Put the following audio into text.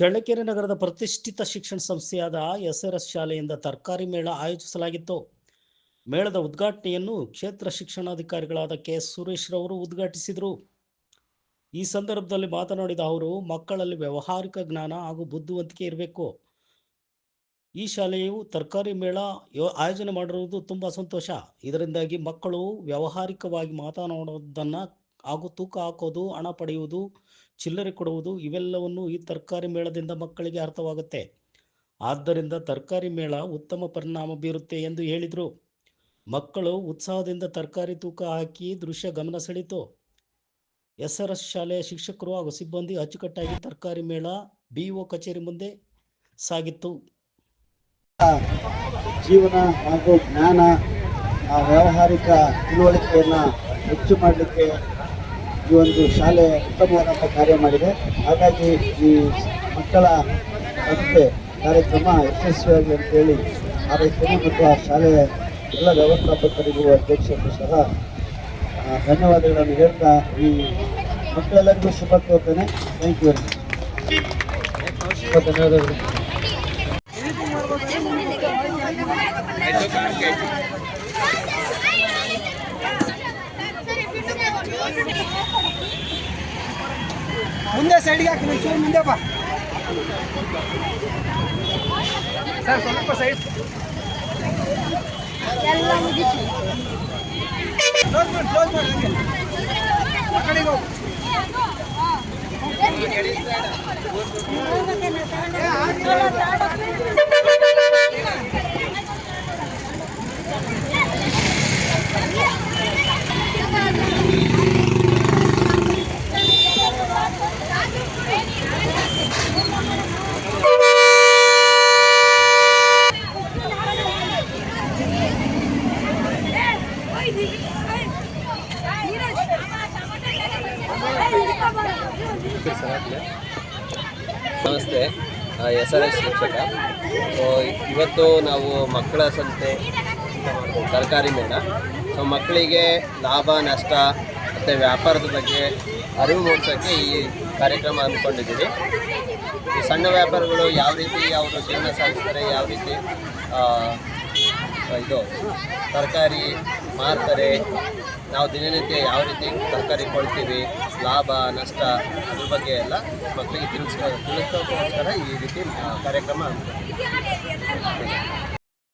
ಚಳ್ಳಕೆರೆ ನಗರದ ಪ್ರತಿಷ್ಠಿತ ಶಿಕ್ಷಣ ಸಂಸ್ಥೆಯಾದ ಎಸ್ಆರ್ಎಸ್ ಶಾಲೆಯಿಂದ ತರಕಾರಿ ಮೇಳ ಆಯೋಜಿಸಲಾಗಿತ್ತು. ಮೇಳದ ಉದ್ಘಾಟನೆಯನ್ನು ಕ್ಷೇತ್ರ ಶಿಕ್ಷಣಾಧಿಕಾರಿಗಳಾದ ಕೆ ಎಸ್ ಸುರೇಶ್ ರವರು ಉದ್ಘಾಟಿಸಿದರು. ಈ ಸಂದರ್ಭದಲ್ಲಿ ಮಾತನಾಡಿದ ಅವರು, ಮಕ್ಕಳಲ್ಲಿ ವ್ಯಾವಹಾರಿಕ ಜ್ಞಾನ ಹಾಗೂ ಬುದ್ಧಿವಂತಿಕೆ ಇರಬೇಕು. ಈ ಶಾಲೆಯು ತರಕಾರಿ ಮೇಳ ಆಯೋಜನೆ ಮಾಡಿರುವುದು ತುಂಬ ಸಂತೋಷ. ಇದರಿಂದಾಗಿ ಮಕ್ಕಳು ವ್ಯಾವಹಾರಿಕವಾಗಿ ಮಾತನಾಡೋದನ್ನು ಹಾಗೂ ತೂಕ ಹಾಕೋದು, ಹಣ ಪಡೆಯುವುದು, ಚಿಲ್ಲರೆ ಕೊಡುವುದು ಇವೆಲ್ಲವನ್ನು ಈ ತರಕಾರಿ ಮೇಳದಿಂದ ಮಕ್ಕಳಿಗೆ ಅರ್ಥವಾಗುತ್ತೆ. ಆದ್ದರಿಂದ ತರಕಾರಿ ಮೇಳ ಉತ್ತಮ ಪರಿಣಾಮ ಬೀರುತ್ತೆ ಎಂದು ಹೇಳಿದರು. ಮಕ್ಕಳು ಉತ್ಸಾಹದಿಂದ ತರಕಾರಿ ತೂಕ ಹಾಕಿ ದೃಶ್ಯ ಗಮನ ಸೆಳೀತು ಎಸ್ ಆರ್ ಎಸ್ ಶಾಲೆಯ ಶಿಕ್ಷಕರು ಹಾಗೂ ಸಿಬ್ಬಂದಿ ಅಚ್ಚುಕಟ್ಟಾಗಿ ತರಕಾರಿ ಮೇಳ ಬಿಇಒ ಕಚೇರಿ ಮುಂದೆ ಸಾಗಿತ್ತು. ಜೀವನ ಹಾಗೂ ಜ್ಞಾನ ವ್ಯಾವಹಾರಿಕ ತಿಳುವಳಿಕೆಯನ್ನು ಹೆಚ್ಚು ಮಾಡಲಿಕ್ಕೆ ಈ ಒಂದು ಶಾಲೆ ಉತ್ತಮವಾದಂಥ ಕಾರ್ಯ ಮಾಡಿದೆ. ಹಾಗಾಗಿ ಈ ಮಕ್ಕಳ ಸಂಸ್ಥೆ ಕಾರ್ಯಕ್ರಮ ಯಶಸ್ವಿಯಾಗಿ ಅಂತೇಳಿ ಹಾರೈಸ್ತೇನೆ ಮತ್ತು ಆ ಶಾಲೆಯ ಎಲ್ಲ ವ್ಯವಸ್ಥಾಪಕರಿಗೂ ಅಧ್ಯಕ್ಷರಿಗೂ ಸಹ ಧನ್ಯವಾದಗಳನ್ನು ಹೇಳ್ತಾ ಈ ಮಕ್ಕಳೆಲ್ಲರಿಗೂ ಶುಭ ಕೋರ್ತೇನೆ. ಥ್ಯಾಂಕ್ ಯು ವೆರಿ ಮಚ್ ಧನ್ಯವಾದಗಳು. ಮುಂದೆ ಸೈಡ್ಗೆ ಹಾಕಿ ಚೂರು ಮುಂದೆ ಬಾ. ಸರ್ ಸ್ವಲ್ಪ ಸೈಡ್ ಕ್ಲೋಸ್ ಮಾಡಿ ಕ್ಲೋಸ್ ಮಾಡಿ ಹಂಗೆ. ಆ. ಕಡೆಗೆ ಹೋಗು ನಮಸ್ತೆ. ಎಸ್ ಆರ್ ಎಸ್ ಶಿಕ್ಷಕ. ಇವತ್ತು ನಾವು ಮಕ್ಕಳ ಸಂತೆ ತರಕಾರಿ ಮೇಳ. ಸೊ ಮಕ್ಕಳಿಗೆ ಲಾಭ, ನಷ್ಟ, ಮತ್ತು ವ್ಯಾಪಾರದ ಬಗ್ಗೆ ಅರಿವು ಮೂಡಿಸೋಕ್ಕೆ ಈ ಕಾರ್ಯಕ್ರಮ ಅಂದ್ಕೊಂಡಿದ್ದೀವಿ ಈ ಸಣ್ಣ ವ್ಯಾಪಾರಿಗಳು ಯಾವ ರೀತಿ ಅವರು ಜೀವನ ಸಾಗಿಸ್ತಾರೆ, ಯಾವ ರೀತಿ ಇದು ತರಕಾರಿ ಮಾರ್ತಾರೆ, ನಾವು ದಿನನಿತ್ಯ ಯಾವ ರೀತಿ ತರಕಾರಿ ಕೊಡ್ತೀವಿ ಲಾಭ, ನಷ್ಟ ಅದ್ರ ಬಗ್ಗೆ ಎಲ್ಲ ಮಕ್ಕಳಿಗೆ ತಿಳಿಸ್ಕೊ ತಿಳಿಸೋಕ್ಕೋಸ್ಕರ ಈ ರೀತಿ ಕಾರ್ಯಕ್ರಮ